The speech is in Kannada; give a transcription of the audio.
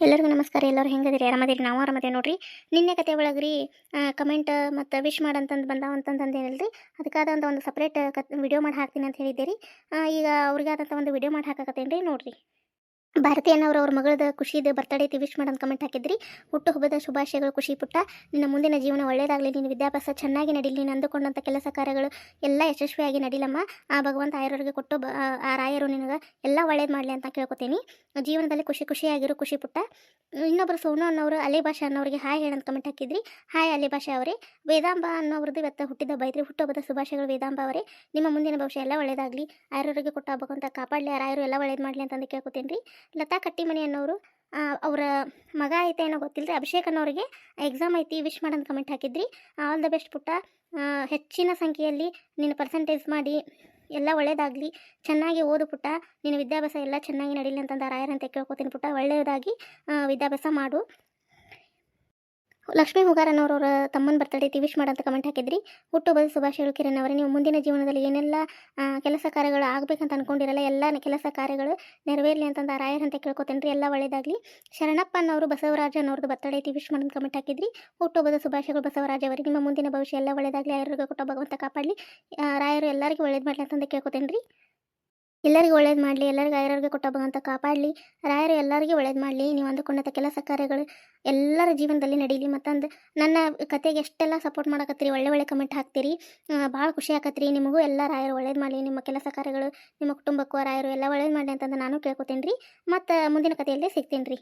ಎಲ್ಲರಿಗೂ ನಮಸ್ಕಾರ, ಎಲ್ಲರೂ ಹೆಂಗದಿರಿ ಆರಾಮದಿರಿ? ನಾವು ಆರಾಮದೇವಿ ನೋಡ್ರಿ. ನಿನ್ನೆ ಕತೆ ಒಳಗೆ ರೀ ಕಮೆಂಟ್ ಮತ್ತು ವಿಶ್ ಮಾಡಂತಂದು ಬಂದಾವ ಅಂತಂದು ಏನಿಲ್ರಿ ಅದಕ್ಕಾದಂಥ ಒಂದು ಸಪ್ರೇಟ್ ಕತ್ ವಿಡಿಯೋ ಮಾಡಿ ಹಾಕ್ತೀನಿ ಅಂತ ಹೇಳಿದ್ದೆ ರೀ ಈಗ ಅವ್ರಿಗಾದಂಥ ಒಂದು ವಿಡಿಯೋ ಮಾಡಿ ಹಾಕಕತ್ತೇನೆ ರೀ ನೋಡ್ರಿ. ಭಾರತಿ ಅನ್ನವರು ಅವ್ರ ಮಗಳದ ಖುಷಿದ ಬರ್ತಡೇ ಐತಿ ವಿಶ್ ಮಾಡೋದು ಕಮೆಂಟ್ ಹಾಕಿದ್ರಿ. ಹುಟ್ಟು ಹಬ್ಬದ ಶುಭಾಶಯಗಳು, ಖುಷಿ ಪುಟ್ಟ. ನಿನ್ನ ಮುಂದಿನ ಜೀವನ ಒಳ್ಳೆಯದಾಗಲಿ ನಿನ್ನ ವಿದ್ಯಾಭ್ಯಾಸ ಚೆನ್ನಾಗಿ ನಡೀಲಿ, ನೀನು ಅಂದುಕೊಂಡಂಥ ಕೆಲಸ ಕಾರ್ಯಗಳು ಎಲ್ಲ ಯಶಸ್ವಿಯಾಗಿ ನಡೀಲಮ್ಮ. ಆ ಭಗವಂತ ಆಯರವರಿಗೆ ಕೊಟ್ಟು ಆ ರಾಯರು ನಿನಗೆ ಎಲ್ಲ ಒಳ್ಳೇದು ಮಾಡಲಿ ಅಂತ ಕೇಳ್ಕೊತೀನಿ. ಜೀವನದಲ್ಲಿ ಖುಷಿ ಖುಷಿಯಾಗಿರು, ಖುಷಿ ಪುಟ್ಟ. ಇನ್ನೊಬ್ಬರು ಸೋನು ಅನ್ನೋರು, ಅಲಿ ಭಾಷಾ ಅನ್ನೋರಿಗೆ ಹಾಯ್ ಹೇಳಂತ ಕಮೆಂಟ್ ಹಾಕಿದ್ರಿ. ಹಾಯ್ ಅಲಿ ಭಾಷಾ ಅವರೇ. ವೇದಾಂಬ ಅನ್ನೋರದ್ದು ಇವತ್ತು ಹುಟ್ಟಿದ ಬೈದ್ರಿ ಹುಟ್ಟುಹಬ್ಬದ ಶುಭಾಶಯಗಳು ವೇದಾಂಬ ಅವರೇ. ನಿಮ್ಮ ಮುಂದಿನ ಭವಿಷ್ಯ ಎಲ್ಲ ಒಳ್ಳೇದಾಗಲಿ. ಆರೋಗ್ಯ ಕೊಟ್ಟ ಅಂತ ಕಾಪಾಡಲಿ. ರಾಯರು ಎಲ್ಲ ಒಳ್ಳೇದು ಮಾಡಲಿ ಅಂತಂದು ಕೇಳ್ಕೊತೀನಿ ರೀ ಲತಾ ಕಟ್ಟಿಮನಿ ಅನ್ನೋರು ಅವರ ಮಗ ಐತೆ ಏನೋ ಗೊತ್ತಿಲ್ಲ ರೀ ಅಭಿಷೇಕ್ ಅನ್ನೋರಿಗೆ ಎಕ್ಸಾಮ್ ಐತಿ. ವಿಶ್ ಮಾಡಂತ ಕಮೆಂಟ್ ಹಾಕಿದ್ರಿ. ಆಲ್ ದ ಬೆಸ್ಟ್ ಪುಟ್ಟ. ಹೆಚ್ಚಿನ ಸಂಖ್ಯೆಯಲ್ಲಿ ನೀನು ಪರ್ಸೆಂಟೇಜ್ ಮಾಡಿ. ಎಲ್ಲ ಒಳ್ಳೆಯದಾಗಲಿ ಚೆನ್ನಾಗಿ ಓದು ಪುಟ್ಟ. ನಿನ್ನ ವಿದ್ಯಾಭ್ಯಾಸ ಎಲ್ಲ ಚೆನ್ನಾಗಿ ನಡೀಲಿ ಅಂತಂದ ರಾಯರಂತೆ ಕೇಳ್ಕೊತೀನಿ ಪುಟ್ಟ. ಒಳ್ಳೆಯದಾಗಿ ವಿದ್ಯಾಭ್ಯಾಸ ಮಾಡು. ಲಕ್ಷ್ಮೀ ಹುಗಾರನವರವರ ತಮ್ಮನ ಬರ್ತಡೇ ತಿವಿಶ್ ಮಾಡಂತ ಕಮೆಂಟ್ ಹಾಕಿದ್ರಿ. ಹುಟ್ಟುಹಬ್ಬದ ಶುಭಾಶಯಗಳು ಕಿರಣ್ ಅವರೇ, ನೀವು ಮುಂದಿನ ಜೀವನದಲ್ಲಿ ಏನೆಲ್ಲ ಕೆಲಸ ಕಾರ್ಯಗಳು ಆಗಬೇಕಂತ ಅನ್ಕೊಂಡಿರಲ್ಲ, ಎಲ್ಲ ಕೆಲಸ ಕಾರ್ಯಗಳು ನೆರವೇರಲಿ ಅಂತಂದ ರಾಯರ್ ಅಂತ ಕೇಳ್ಕೊತೇನೆ ಎಲ್ಲ ಒಳ್ಳೇದಾಗಲಿ. ಶರಣಪ್ಪ ಅನ್ನೋರು ಬಸವರಾಜ ಅವ್ರದ್ದು ಬರ್ತಡೇ ಐತಿ ವಿಶ್ ಮಾಡಂತ ಕಮೆಂಟ್ ಹಾಕಿದ್ರಿ. ಹುಟ್ಟುಹಬ್ಬದ ಶುಭಾಶಯಗಳು ಬಸವರಾಜ ಅವರಿಗೆ ನಿಮ್ಮ ಮುಂದಿನ ಭವಿಷ್ಯ ಎಲ್ಲ ಒಳ್ಳೇದಾಗಲಿ ಆರೋಗ್ಯ ಕೊಟ್ಟ ಭಗವಂತ ಕಾಪಾಡಲಿ. ರಾಯರು ಎಲ್ಲರಿಗೂ ಒಳ್ಳೇದು ಮಾಡಲಿ ಅಂತಂದು ಕೇಳ್ಕೊತೇನೆ ರೀ ಎಲ್ಲರಿಗೂ ಒಳ್ಳೇದು ಮಾಡಲಿ, ಎಲ್ಲರಿಗೂ ಆರೋಗ್ಯ ಕೊಟ್ಟ ಭಗವಂತ ಕಾಪಾಡಲಿ. ರಾಯರು ಎಲ್ಲರಿಗೂ ಒಳ್ಳೇದು ಮಾಡಲಿ. ನೀವು ಅಂದುಕೊಂಡಂಥ ಕೆಲಸ ಕಾರ್ಯಗಳು ಎಲ್ಲರ ಜೀವನದಲ್ಲಿ ನಡೀಲಿ. ಮತ್ತಂದು ನನ್ನ ಕತೆಗೆ ಎಷ್ಟೆಲ್ಲ ಸಪೋರ್ಟ್ ಮಾಡಕತ್ತೀರಿ, ಒಳ್ಳೆ ಒಳ್ಳೆ ಕಮೆಂಟ್ ಹಾಕ್ತೀರಿ ಭಾಳ ಖುಷಿ ಆಕತ್ರಿ ನಿಮಗೂ ಎಲ್ಲ ರಾಯರು ಒಳ್ಳೇದು ಮಾಡಲಿ. ನಿಮ್ಮ ಕೆಲಸ ಕಾರ್ಯಗಳು, ನಿಮ್ಮ ಕುಟುಂಬಕ್ಕೂ ರಾಯರು ಎಲ್ಲ ಒಳ್ಳೇದು ಮಾಡಲಿ ಅಂತಂದು ನಾನು ಕೇಳ್ಕೊತೀನಿ ರೀ ಮತ್ತು ಮುಂದಿನ ಕಥೆಯಲ್ಲಿ ಸಿಗ್ತೀನಿ ರೀ